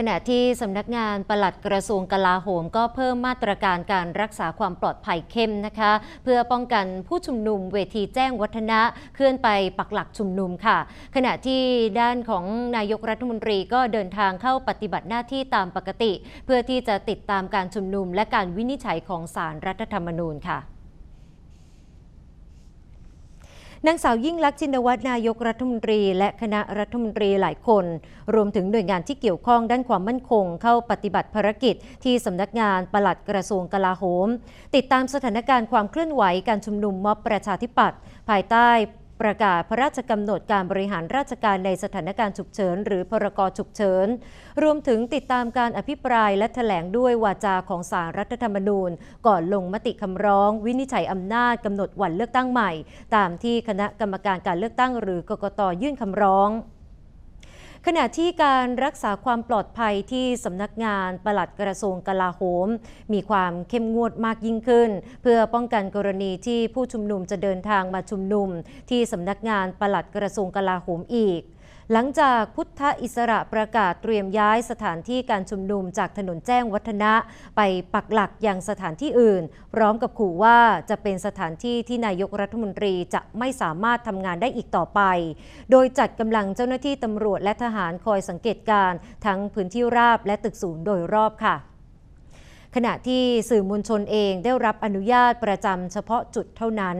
ขณะที่สำนักงานปลัดกระทรวงกลาโหม ก็เพิ่มมาตรการการรักษาความปลอดภัยเข้มนะคะ เพื่อป้องกันผู้ชุมนุมเวทีแจ้งวัฒนะเคลื่อนไปปักหลักชุมนุมค่ะ ขณะที่ด้านของนายกรัฐมนตรีก็เดินทางเข้าปฏิบัติหน้าที่ตามปกติ เพื่อที่จะติดตามการชุมนุมและการวินิจฉัยของศารรัฐธรรมนูญค่ะ นางสาวยิ่งลักษณ์ชินวัตรนายกรัฐมนตรี และคณะรัฐมนตรีหลายคน รวมถึงหน่วยงานที่เกี่ยวข้องด้านความมั่นคง เข้าปฏิบัติภารกิจที่สำนักงานปลัดกระทรวงกลาโหม ติดตามสถานการณ์ความเคลื่อนไหวการชุมนุมม็อบประชาธิปัตย์ภายใต้ ประกาศพระราชกำหนดการบริหารราชการในสถานการณ์ฉุกเฉิน หรือพรกฉุกเฉิน รวมถึงติดตามการอภิปรายและแถลงด้วยวาจาของสารรัฐธรรมนูญ ก่อนลงมติคำร้อง วินิจฉัยอำนาจกำหนดวันเลือกตั้งใหม่ ตามที่คณะกรรมการการเลือกตั้ง หรือกกตยื่นคำร้อง ขณะที่การรักษาความปลอดภัยที่สำนักงานปลัดกระทรวงกลาโหม มีความเข้มงวดมากยิ่งขึ้น เพื่อป้องกันกรณีที่ผู้ชุมนุมจะเดินทางมาชุมนุม ที่สำนักงานปลัดกระทรวงกลาโหมอีก หลังจากพุทธอิสระประกาศเตรียมย้ายสถานที่การชุมนุมจากถนนแจ้งวัฒนะ ไปปักหลักยังสถานที่อื่น พร้อมกับขู่ว่าจะเป็นสถานที่ที่นายกรัฐมนตรีจะไม่สามารถทำงานได้อีกต่อไป โดยจัดกำลังเจ้าหน้าที่ตำรวจและทหารคอยสังเกตการณ์ทั้งพื้นที่ราบและตึกสูงโดยรอบค่ะขณะที่สื่อมวลชนเองได้รับอนุญาตประจำเฉพาะจุดเท่านั้น